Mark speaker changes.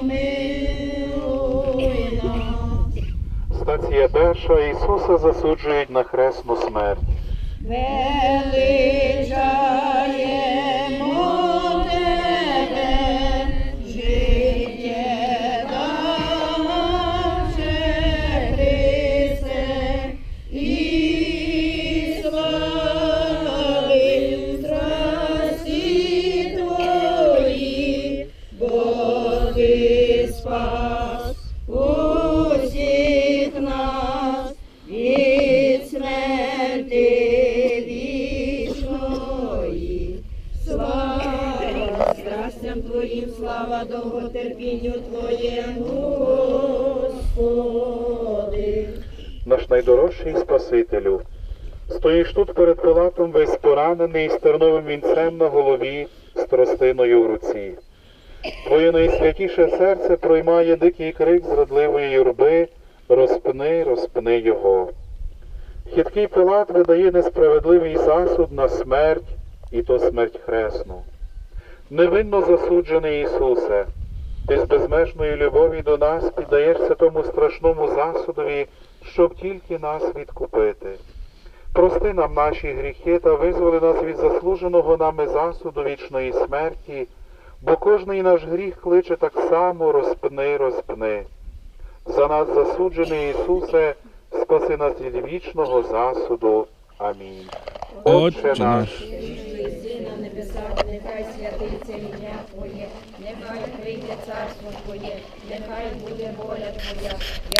Speaker 1: помилуй нас.
Speaker 2: Стація перша Ісуса засуджують на хресну смерть.
Speaker 1: Спас усіх нас від смерти страстям Твоїм, слава довготерпінню Твоєму, Господи.
Speaker 2: Наш найдорожчий Спасителю. Стоїш тут перед Пилатом весь поранений з терновим вінцем на голові, з тростиною в руці. Твоє найсвятіше серце проймає дикий крик зрадливої юрби розпни, розпни його. Хиткий Пилат видає несправедливий засуд на смерть, і то смерть хресну. Невинно засуджений Ісусе, ти з безмежної любові до нас піддаєшся тому страшному засудові, щоб тільки нас відкупити. Прости нам наші гріхи та визволи нас від заслуженого нами засуду вічної смерті, бо кожний наш гріх кличе так само розпни, розпни. За нас засуджений Ісусе, спаси нас від вічного засуду. Амінь.
Speaker 3: Отче наш,
Speaker 1: нехай святиться ім'я Твоє, нехай прийде царство Твоє, нехай буде воля Твоя,